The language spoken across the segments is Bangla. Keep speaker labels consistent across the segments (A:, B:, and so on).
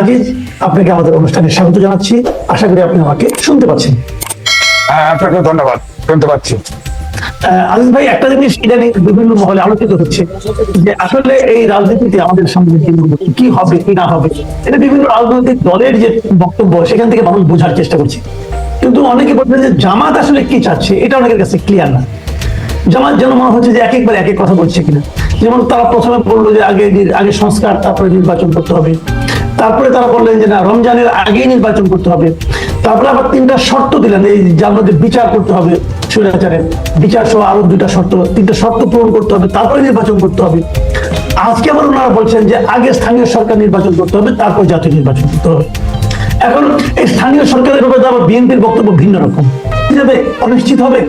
A: আজিজ আপনাকে আমাদের অনুষ্ঠানে স্বাগত জানাচ্ছি। আশা করি আপনি আমাকে শুনতে পাচ্ছেন।
B: হ্যাঁ আপনাকে ধন্যবাদ শুনতে পাচ্ছি।
A: আজিজ ভাই একটা জিনিস ইদানিং বিভিন্ন মহলে আলোচিত হচ্ছে যে আসলে এই রাজনীতিতে আমাদের সামনে কি হবে কি না হবে এটা বিভিন্ন রাজনৈতিক দলের যে বক্তব্য সেখান থেকে মানুষ বোঝার চেষ্টা করছে। কিন্তু অনেকে বলছেন যে জামাত আসলে কি চাচ্ছে এটা অনেকের কাছে ক্লিয়ার না। জামাত যেন মনে হচ্ছে যে এক একবার এক এক কথা বলছে কিনা। যেমন তারা প্রথমে বলল যে আগে আগে সংস্কার তারপরে নির্বাচন করতে হবে। তারপরে তারা বললেন যে, না, রমজানের আগেই নির্বাচন করতে হবে। তারপরে আবার তিনটা শর্ত দিলেন, এই যার মধ্যে বিচার করতে হবে স্বৈরাচারের। বিচার সহ আরও দুইটা শর্ত, তিনটা শর্ত পূরণ করতে হবে, তারপরে নির্বাচন করতে হবে। আজকে আবার ওনারা বলছেন যে, আগে স্থানীয় সরকার নির্বাচন করতে হবে, তারপর জাতীয় নির্বাচন করতে হবে। এখন এই স্থানীয় সরকারের ব্যাপারে আবার বিএনপির বক্তব্য ভিন্ন রকম। কীভাবে অনিশ্চিত হবে?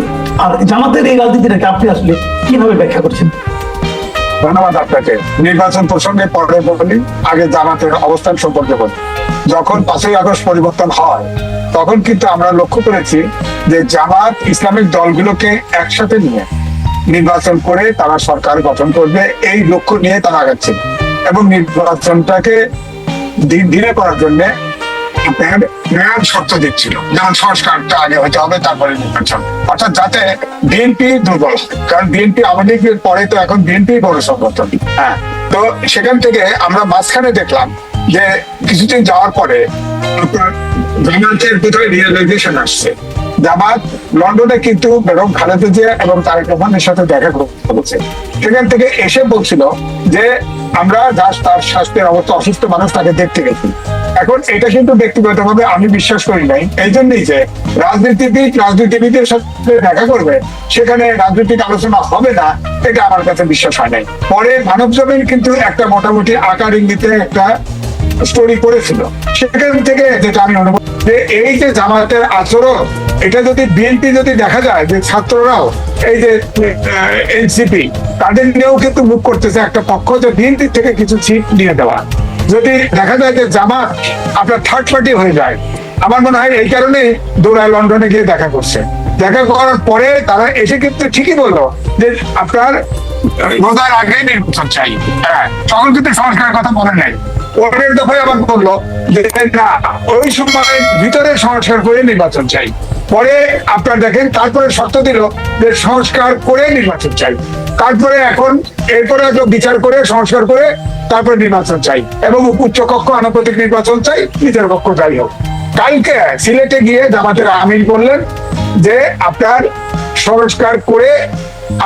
A: আর জামাতের এই রাজনীতিটাকে আপনি আসলে কীভাবে ব্যাখ্যা করছেন?
B: ধন্যবাদ আপনাকে। নির্বাচন প্রসঙ্গে পরে বলি, আগে জামাতের অবস্থান সম্পর্কে বলি। যখন পাঁচই আগস্ট পরিবর্তন হয়, তখন কিন্তু আমরা লক্ষ্য করেছি যে জামাত ইসলামিক দলগুলোকে একসাথে নিয়ে নির্বাচন করে তারা সরকার গঠন করবে, এই লক্ষ্য নিয়ে তারা আগাচ্ছে এবং নির্বাচনটাকে ধীরে করার জন্য শর্ত দিচ্ছিল। যেমন সংস্কারটা আগে হতে হবে, তারপরে নির্বাচন। অর্থাৎ যাতে বিএনপি দুর্বল কারণ বিএনপি আওয়ামী লীগের পরে তো এখন বিএনপি বড় সংগঠন হ্যাঁ তো সেখান থেকে আমরা মাঝখানে দেখলাম যে কিছুদিন যাওয়ার পরে জামাতের কোথায় রিয়েলাইজেশন আসছে। জামাত লন্ডনে কিন্তু বেগম খালেদা জিয়া এবং তারেক রহমানের সাথে দেখা করেছে সেখান থেকে এসে বলছিল যে আমরা জাস্ট তার স্বাস্থ্যের অবস্থা অসুস্থ মানুষ তাকে দেখতে গেছি। এখন এটা কিন্তু ব্যক্তিগতভাবে আমি বিশ্বাস করি নাই। এই জন্যই যে রাজনীতিবিদ, রাজনীতিবিদের সাথে দেখা করবে, সেখানে রাজনৈতিক আলোচনা হবে না, এটা আমার কাছে বিশ্বাস হয় নাই। পরে মানব জমিন কিন্তু একটা মোটামুটি আকার ইঙ্গিতে একটা স্টোরি করেছিল। সেখান থেকে যেটা আমি অনুভব যে এই যে জামায়াতের আচরণ, এটা যদি বিএনপি যদি দেখা যায় যে ছাত্ররাও, এই যে এনসিপি তাদের নিয়েও কিন্তু মুখ করতেছে একটা পক্ষ যে বিএনপি থেকে কিছু সিট নিয়ে দেওয়া। যদি দেখা যায় যে জামাত আপনার থার্ড পার্টি হয়ে যায়, আমার মনে হয় এই কারণে দৌড়ায় লন্ডনে গিয়ে দেখা করছে। দেখা করার পরে তারা এসে কিন্তু ঠিকই বলল যে আপনার রোজার আগে নির্বাচন চাই। হ্যাঁ তখন কিন্তু সংস্কারের কথা বলে নাই। পরের দফায় আবার বলল যে, না, ওই সময় ভিতরে সংস্কার করে নির্বাচন চাই। পরে আপনার দেখেন, তারপরে শর্ত দিল যে, সংস্কার করে নির্বাচন চাই। তারপরে এখন এরপরে বিচার করে, সংস্কার করে তারপরে নির্বাচন চাই। এবং উচ্চ কক্ষ আনুপাতিক নির্বাচন চাই নিচের কক্ষ যাই হোক। কালকে সিলেটে গিয়ে জামাতের আমির বললেন যে, আপনার সংস্কার করে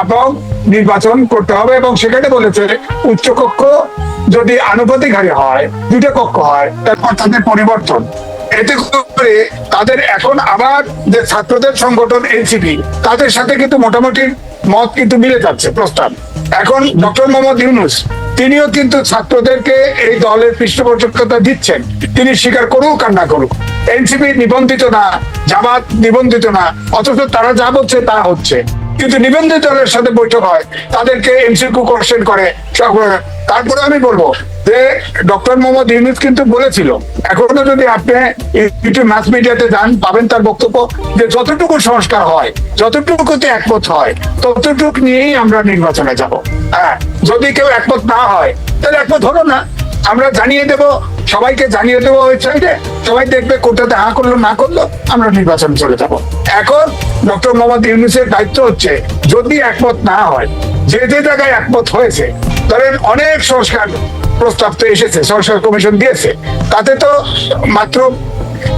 B: এবং নির্বাচন করতে হবে এবং সেখানে বলেছে উচ্চকক্ষ যদি আনুপাতিক হারে হয় দুটো কক্ষ হয় তারপর তাদের পরিবর্তন। এতে করে তাদের এখন আবার যে ছাত্রদের সংগঠন এনসিপি তাদের সাথে কিন্তু মোটামুটি মত কিন্তু মিলে যাচ্ছে, প্রস্তাব। এখন ডক্টর মোহাম্মদ ইউনুস, তিনিও কিন্তু ছাত্রদেরকে এই দলের পৃষ্ঠপোষকতা দিচ্ছেন। তিনি স্বীকার করুক আর না করুক। এনসিপি নিবন্ধিত না, জামাত নিবন্ধিত না, অথচ তারা যা বলছে তা হচ্ছে। কিন্তু নিবন্ধিত দলের সাথে বৈঠক হয়, তাদেরকে এমসিকিউ কোশ্চেন করে তারপরে আমি বলব যে, ডক্টর মোহাম্মদ ইউনুস কিন্তু বলেছিল, এখনও যদি আপনি ইউটিউব মাস মিডিয়াতে যান, পাবেন তার বক্তব্য যে, যতটুকু সংস্কার হয় যতটুকুতে একমত হয়, ততটুক নিয়েই আমরা নির্বাচনে যাব। হ্যাঁ যদি কেউ একমত না হয়, তাহলে একমত হলো না। আমরা জানিয়ে দেব, সবাইকে জানিয়ে দেবো ওয়েবসাইটে সবাই দেখবে কোনটাতে হা করল, না করল, আমরা নির্বাচন চলে যাব। এখন ডক্টর মোহাম্মদ ইউনুসের দায়িত্ব হচ্ছে, যদি একমত না হয়, যে যে জায়গায় একমত হয়েছে ধরেন অনেক সংস্কার প্রস্তাব তো এসেছে, সংস্কার কমিশন দিয়েছে। তাতে তো মাত্র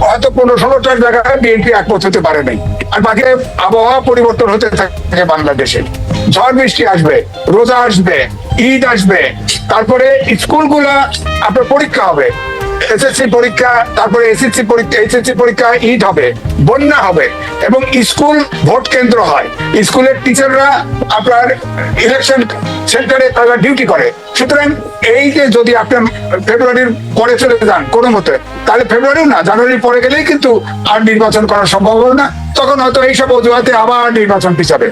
B: হয়তো পনেরো ষোলোটার জায়গায় বিএনপি একমত হতে পারে নাই। আর বাকি আবহাওয়া পরিবর্তন হতে থাকে বাংলাদেশে। ঝড় বৃষ্টি আসবে, রোজা আসবে, ঈদ আসবে, তারপরে স্কুলগুলা আপনার পরীক্ষা হবে। এসএসসি পরীক্ষা, তারপরে এসএসসি পরীক্ষা এসএসসি পরীক্ষা ঈদ হবে, বন্যা হবে, এবং স্কুল ভোট কেন্দ্র হয়। স্কুলের টিচাররা আপনার ইলেকশন সেন্টারে তারা ডিউটি করে। সুতরাং এই যে যদি আপনার ফেব্রুয়ারির পরে চলে যান কোনো মতে, তাহলে ফেব্রুয়ারিও না, জানুয়ারির পরে গেলেই কিন্তু আর নির্বাচন করা সম্ভব হবে না। তখন হয়তো এইসব অজুহাতে আবার নির্বাচন পিছাবে।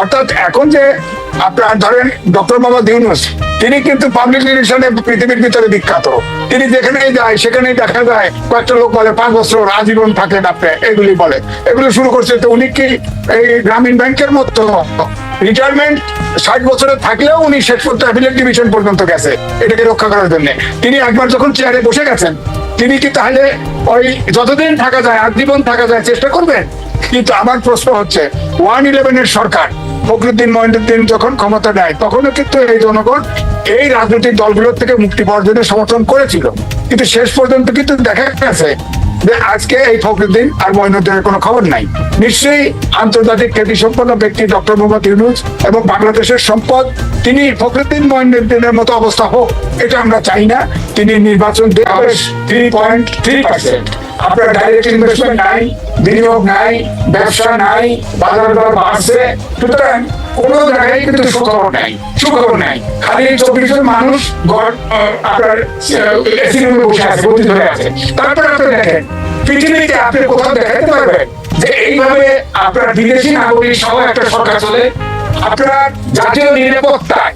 B: অর্থাৎ এখন যে আপনার ধরেন ডক্টর মোহাম্মদ ইউনুস, তিনি কিন্তু পাবলিক রিলেশনে পৃথিবীর ভিতরে বিখ্যাত। তিনি যেখানেই যায়, সেখানেই দেখা যায়, কয়েকটা লোক বলে, পাঁচ বছর আজীবন থাকেন আপনি। এগুলি বলে। এগুলো শুরু করছে তো উনি কি এই গ্রামীণ ব্যাংকের মতো? রিটায়ারমেন্ট ষাট বছরে থাকলেও উনি শেষ করতে অ্যাপিলেট ডিভিশন পর্যন্ত গেছে, এটাকে রক্ষা করার জন্য। তিনি একবার যখন চেয়ারে বসে গেছেন, তিনি কি তাহলে ওই যতদিন থাকা যায়, আজীবন থাকা যায়, চেষ্টা করবেন? কিন্তু আমার প্রশ্ন হচ্ছে ওয়ান ইলেভেনের সরকার, ফখরুদ্দিন মহিনুদ্দিন যখন ক্ষমতা নেয়, তখনও কিন্তু এই জনগণ এই রাজনৈতিক দলগুলোর থেকে মুক্তি পাওয়ার জন্য সমর্থন করেছিল। কিন্তু শেষ পর্যন্ত কিন্তু দেখা গেছে যে আজকে এই ফখরুদ্দিন আর মহিনুদ্দিনের কোনো খবর নাই। নিশ্চয়ই আন্তর্জাতিক খ্যাতি সম্পন্ন ব্যক্তি ডক্টর মোহাম্মদ ইউনুস এবং বাংলাদেশের সম্পদ তিনি ফখরুদ্দিন মহিনুদ্দিনের মতো অবস্থা হোক এটা আমরা চাই না। তিনি নির্বাচন দেওয়া থ্রি পয়েন্ট থ্রি পার্সেন্ট আপনার ডাইরেক্ট ইনভেস্টমেন্ট নাই, বিনিয়োগ নাই, ব্যবসা নাই, বাজার দর বাড়ছে। সুতরাং জায়গায় কিন্তু সুখবর নাই সুখবর নাই। খালি চব্বিশ জন মানুষ ঘর আপনার এসি রুমে বসে আছে গতি ধরে আছে। তারপরে আপনি দেখেন, পৃথিবীতে আপনি কোথাও দেখাতে পারবেন যে এইভাবে আপনার বিদেশি নাগরিক সহ একটা সরকার চলে। আপনার জাতীয় নিরাপত্তায়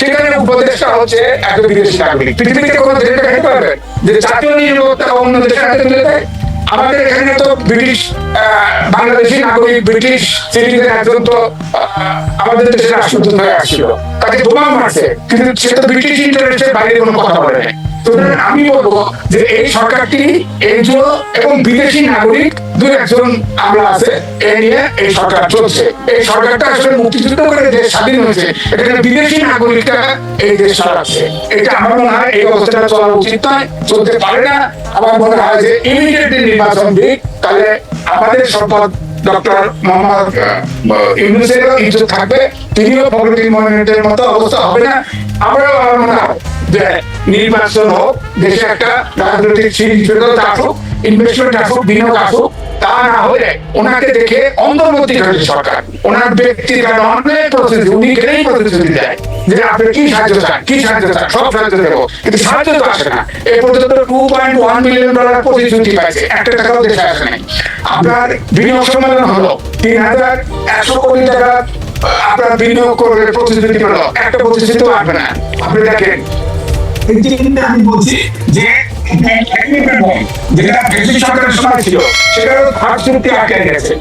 B: সেখানে উপদেশটা হচ্ছে এক বিদেশি নাগরিক। পৃথিবীতে কোনো দেশে দেখাতে পারবেন যে জাতীয় নিরাপত্তা অন্য দেশের হাতে তুলে দেয়। আমাদের এখানে তো ব্রিটিশ বাংলাদেশি নাগরিক, ব্রিটিশ সিটিজেন একজন তো আমাদের দেশের রাষ্ট্রদূত হয়ে আসছিল। তাকে বোমা মারছে। কিন্তু সে তো ব্রিটিশ ইন্টারেস্টের বাইরে কোনো কথা বলে নাই। আমি বলব যে এই সরকারটি এনজিও এবং বিদেশি নাগরিক একজন আমরা আছে, এ নিয়ে এই সরকার চলছে। এই সরকারটা আসলে মুক্তিযুদ্ধ করে দেশ স্বাধীন হয়েছে, এখানে বিদেশি এই দেশ এটা আমার মনে হয় এই অবস্থাটা চলা উচিত নয়, চলতে পারে না। আমার মনে হয় যে ইমিডিয়েটলি নির্বাচন দিক, তাহলে আমাদের সম্পদ ডক্টর মোহাম্মদ ইউনুসেরও ইজ্জত থাকবে, তিনিও মোহাম্মদের মতো অবস্থা হবে না। আমরাও আমার মনে হয়। যে নির্বাচন হোক, দেশে একটা রাজনৈতিক শৃঙ্খলতা আসুক ইনভেস্টমেন্ট আসুক, বিনিয়োগ আসুক, তা না হলে ওনাকে দেখে অন্তর্বর্তী হয়েছে সরকার। ওনার ব্যক্তির কারণে অনেক প্রতিশ্রুতি, উনি গেলেই প্রতিশ্রুতি দেয় যে আপনি কি সাহায্য চান, কি সাহায্য চান, সব সাহায্য দেবো, কিন্তু সাহায্য তো আসে না। এই পর্যন্ত two point one million dollar প্রতিশ্রুতি পাইছে, একটা টাকাও দেশে আসে নাই। আপনার বিনিয়োগ সম্মেলন হলো, তিন হাজার একশো কোটি টাকা আপনার বিনিয়োগ করবে প্রতিশ্রুতি পেল, একটা প্রতিশ্রুতি আসবে না। আপনি দেখেন এই আমি বলছি যে যেটা ব্রিটিশ সরকারের সময় ছিল ভার্চুয়ালি আটকে গেছে